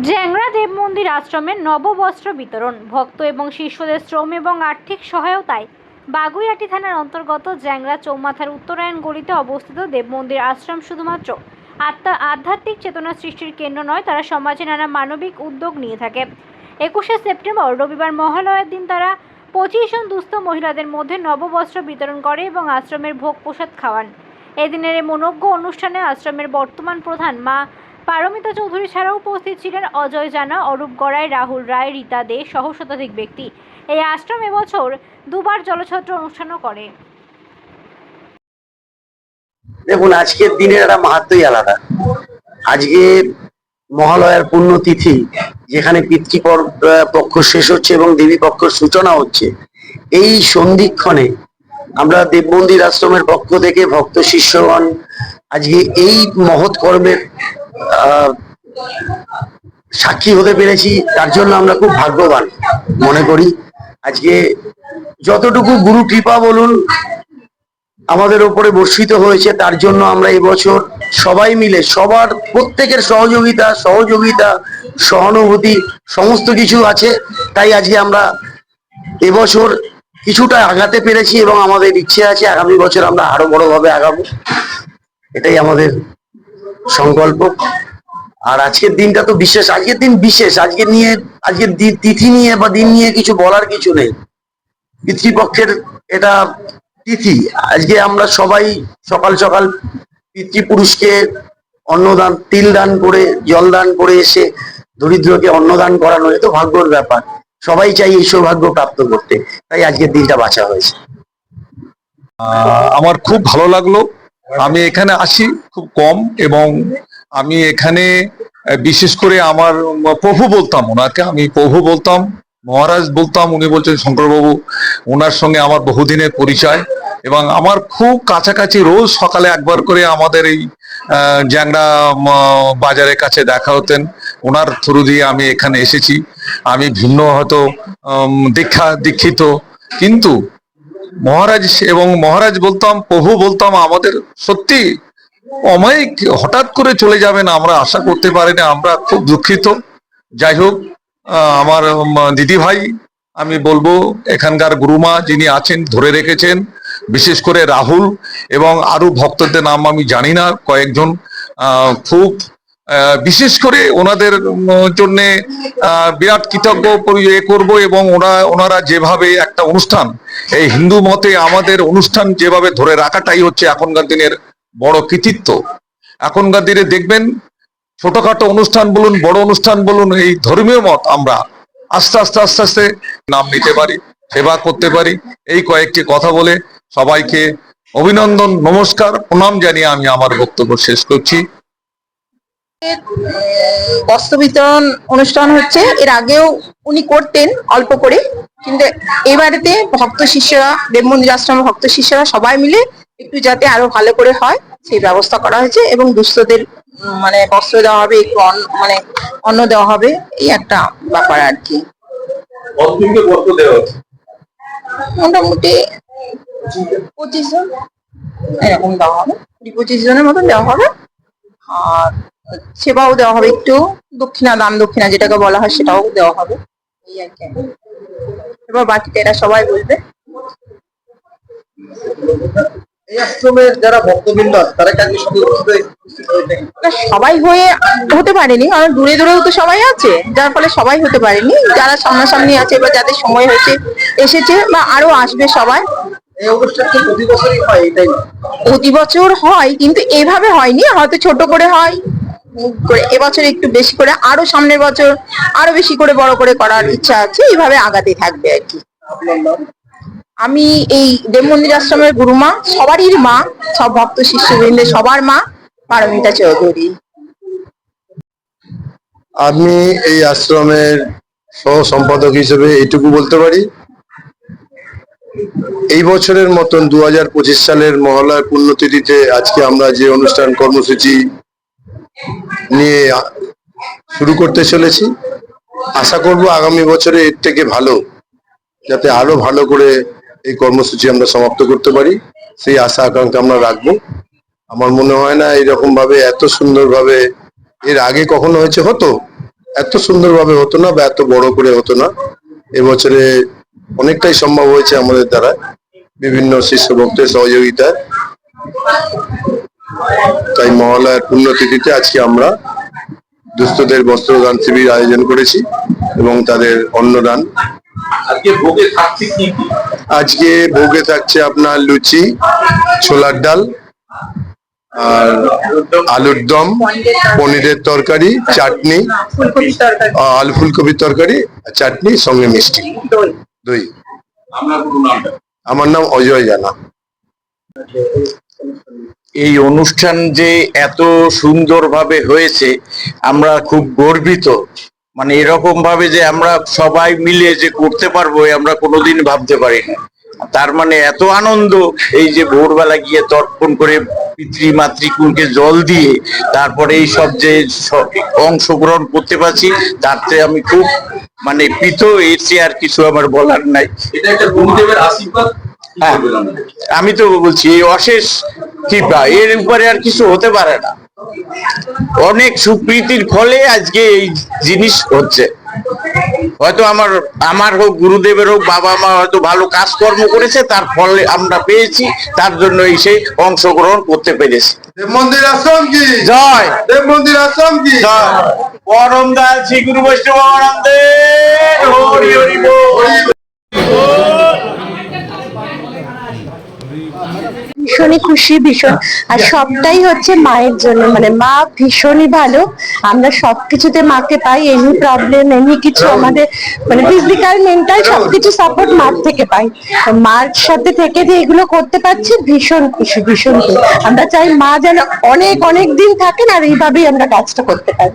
জ্যাংরা দেব মন্দির আশ্রমের নববস্ত্র বিতরণ। ভক্ত এবং শিষ্যদের শ্রম এবং আর্থিক সহায়তায় বাগুইয়াটি থানার অন্তর্গত জ্যাংরা চৌমাথার উত্তরায়ণ গলিতে অবস্থিত দেব মন্দির আশ্রম শুধুমাত্র আত্মা, আধ্যাত্মিক চেতনা সৃষ্টির কেন্দ্র নয়, তারা সমাজে নানা মানবিক উদ্যোগ নিয়ে থাকে। একুশে সেপ্টেম্বর, রবিবার মহালয়ার দিন তারা পঁচিশ জন দুস্থ মহিলাদের মধ্যে নববস্ত্র বিতরণ করে এবং আশ্রমের ভোগ প্রসাদ খাওয়ান। এদিনের এই মনোজ্ঞ অনুষ্ঠানে আশ্রমের বর্তমান প্রধান মা পারমিতা চৌধুরী ছাড়াও উপস্থিত ছিলেন অজয় জানা, অরূপ গড়াই, রাহুল রায়, রীতা দে সহ শতাধিক ব্যক্তি। এই আশ্রম এবছর দুবার জলছত্র অনুষ্ঠানও করে। দেখুন, আজকের দিনের একটা মাহাত্মই আলাদা। আজকে মহালয়ার পুণ্যতিথি, যেখানে পিতৃপর- পক্ষ শেষ হচ্ছে এবং দেবী পক্ষের সূচনা হচ্ছে, এই সন্ধিক্ষণে আমরা দেব মন্দির আশ্রমের পক্ষ থেকে ভক্ত শিষ্যগণ আজকে এই মহৎ কর্মের সাক্ষী হতে পেরেছি, তার জন্য আমরা খুব ভাগ্যবান, মনে করি। আজকে যতটুকু গুরু কৃপা বলুন, আমাদের উপরে বর্ষিত হয়েছে, তার জন্য আমরা এবছর সবাই মিলে, সবার প্রত্যেকের সহযোগিতা সহযোগিতা, সহানুভূতি, সমস্ত কিছু আছে। তাই আজকে আমরা এবছর কিছুটা আগাতে পেরেছি এবং আমাদের ইচ্ছে আছে আগামী বছর আমরা আরও বড়ভাবে আগাবো। এটাই আমাদের সংকল্প। আর আজকের দিনটা তো বিশেষ, আজকের দিন বিশেষ। আজকে নিয়ে আজকের তিথি নিয়ে বা দিন নিয়ে কিছু বলার কিছু নেই। পিতৃপক্ষের এটা তিথি। আজকে আমরা সবাই সকাল সকাল পিতৃপুরুষকে অন্নদান, তিল দান করে, জল দান করে এসে দরিদ্রকে অন্নদান করানো, এ তো ভাগ্যর ব্যাপার। সবাই চাই এই সৌভাগ্য প্রাপ্ত করতে। তাই আজকের দিনটা বাঁচা হয়েছে। আমার খুব ভালো লাগল। আমি এখানে আসি খুব কম এবং আমি এখানে বিশেষ করে আমার প্রভু বলতাম ওনাকে আমি প্রভু বলতাম মহারাজ বলতাম উনি বলছেন শঙ্করবাবু ওনার সঙ্গে আমার বহুদিনের পরিচয়। এবং আমার খুব কাছাকাছি রোজ সকালে একবার করে আমাদের এই উম, বাজারের কাছে দেখা হতেন। ওনার থ্রু দিয়ে আমি এখানে এসেছি। আমি ভিন্ন হয়তো দীক্ষা দীক্ষিত। কিন্তু মহারাজ এবং মহারাজ বলতাম, প্রভু বলতাম, আমাদের সত্যি অমায়িক হঠাৎ করে চলে যাবেন, আমরা আশা করতে পারি না আমরা খুব দুঃখিত। যাই হোক আমার দিদি ভাই, আমি বলব, এখানকার গুরুমা যিনি আছেন, ধরে রেখেছেন, বিশেষ করে রাহুল এবং আরও ভক্তদের নাম আমি জানি না, কয়েকজন খুব বিশেষ করে ওনাদের জন্য বিরাট কৃতজ্ঞ এ করব এবং ওরা, ওনারা যেভাবে একটা অনুষ্ঠান, এই হিন্দু মতে আমাদের অনুষ্ঠান যেভাবে ধরে রাখাটাই হচ্ছে এখনকার দিনের বড় কৃতিত্ব। এখনকার দিনে দেখবেন, ছোটখাটো অনুষ্ঠান বলুন, বড় অনুষ্ঠান বলুন, এই ধর্মীয় মত আমরা আস্তে আস্তে আস্তে আস্তে নাম নিতে পারি, সেবা করতে পারি। এই কয়েকটি কথা বলে সবাইকে অভিনন্দন, নমস্কার, প্রণাম জানিয়ে আমি আমার বক্তব্য শেষ করছি। বস্ত্র বিতরণ অনুষ্ঠান হচ্ছে। এর আগেও উনি করতেন অল্প করে কিন্তু এবারেতে ভক্ত শিষ্যরা দেব মন্দির আশ্রমের ভক্ত শিষ্যরা সবাই মিলে একটু যাতে আরও ভালো করে হয় সেই ব্যবস্থা করা হয়েছে এবং দুস্থদের মানে বস্ত্র দেওয়া হবে একটু মানে অন্ন দেওয়া হবে এই একটা ব্যাপার আর কি। মোটামুটি পঁচিশ জন এরকম দেওয়া হবে। কুড়ি পঁচিশ জনের মতন দেওয়া হবে। আর সেবাও দেওয়া হবে একটু দক্ষিণা দান দক্ষিণা যেটাকে বলা হয় সেটাও দেওয়া হবে। এই আর কি। এবার বাকিটা এরা সবাই বলবে। যারা ভক্তবৃন্দ তারা সবাই হয়ে হতে পারেনি। কারণ দূরে দূরেও তো সবাই আছে। যার ফলে সবাই হতে পারেনি। যারা সামনাসামনি আছে বা যাদের সময় হয়েছে এসেছে বা আরও আসবে সবাই। প্রতি হয় বছর হয় কিন্তু এভাবে হয়নি। হয়তো ছোট করে হয় করে এবছর একটু বেশি করে, আরও সামনের বছর আরও বেশি করে বড় করে করার ইচ্ছা আছে, এইভাবে আগাতে থাকবে আর কি। আমি এই দেব মন্দির আশ্রমের গুরুমা সবারই মা, সব ভক্ত শিষ্যবৃন্দের সবার মা, পারমিতা চৌধুরী। আমি এই আশ্রমের সহ সম্পাদক হিসেবে এইটুকু বলতে পারি। এই বছরের মতন দু হাজার পঁচিশ সালের মহালয়ার পুণ্যতিথিতে আজকে আমরা যে অনুষ্ঠান কর্মসূচি নিয়ে শুরু করতে চলেছি। আশা করব আগামী বছরে এর থেকে ভালো, যাতে আরও ভালো করে এই কর্মসূচি আমরা সমাপ্ত করতে পারি। সেই আশা আকাঙ্ক্ষা আমরা রাখব। আমার মনে হয় না এরকম ভাবে এত সুন্দরভাবে এর আগে কখনো হয়েছে, হতো। এত সুন্দরভাবে হতো না বা এত বড় করে হতো না। এবছরে অনেকটাই সম্ভব হয়েছে আমাদের দ্বারা। বিভিন্ন শিষ্য ভক্তের সহযোগিতায়। তাই মহালয়ার পুণ্যতিথিতে আজকে আমরা দুস্থদের বস্ত্রদান শিবির আয়োজন করেছি এবং তাদের অন্নদান। আজকে ভোগে থাকছে কি কি? আজকে ভোগে থাকছে আপনার লুচি ছোলার ডাল আর আলুর দম পনিরের তরকারি চাটনি আলু ফুলকপির তরকারি আর চাটনি সঙ্গে মিষ্টি। দই। আমার নাম অজয় জানা। এই অনুষ্ঠান যে এত সুন্দরভাবে হয়েছে আমরা খুব গর্বিত। মানে এরকম ভাবে যে আমরা সবাই মিলে যে করতে পারব আমরা কোনোদিন ভাবতে পারি না তার মানে এত আনন্দ এই যে ভোরবেলা গিয়ে তর্পণ করে পিতৃ মাতৃকুলকে জল দিয়ে তারপরে এই সব যে অংশগ্রহণ করতে পারছি তাতে আমি খুব মানে পিত এর চেয়ে আর কিছু আমার বলার নাই। এটা একটা গুরুদেবের আশীর্বাদ। হ্যাঁ। আমি তো বলছি এই অশেষ কৃপা এর উপরে আর কিছু হতে পারে না। অনেক সুপ্রীতির ফলে আজকে এই জিনিস হচ্ছে। হয়তো আমার আমার হোক গুরুদেবের হোক বাবা মা হয়তো ভালো কাজকর্ম করেছে তার ফলে আমরা পেয়েছি তার জন্য এই সেই অংশগ্রহণ করতে পেরেছি। মন্দির আশ্রম কি? জয়। দেব মন্দির আশ্রম কি? পরম দাস শ্রী গুরু বৈষ্ণব আনন্দের হরি হরি বল। ভীষণই খুশি ভীষণ। আর সবটাই হচ্ছে মায়ের জন্য। মানে মা ভীষণই ভালো। আমরা সবকিছুতে মাকে পাই এনি প্রবলেম এনি কিছু আমাদের মানে ফিজিক্যাল মেন্টাল সবকিছু সাপোর্ট মার থেকে পাই। মার সাথে থেকে যে এগুলো করতে পারছি ভীষণ খুশি ভীষণ খুশি। আমরা চাই মা যেন অনেক অনেক দিন থাকেন আর এইভাবেই আমরা কাজটা করতে পারি।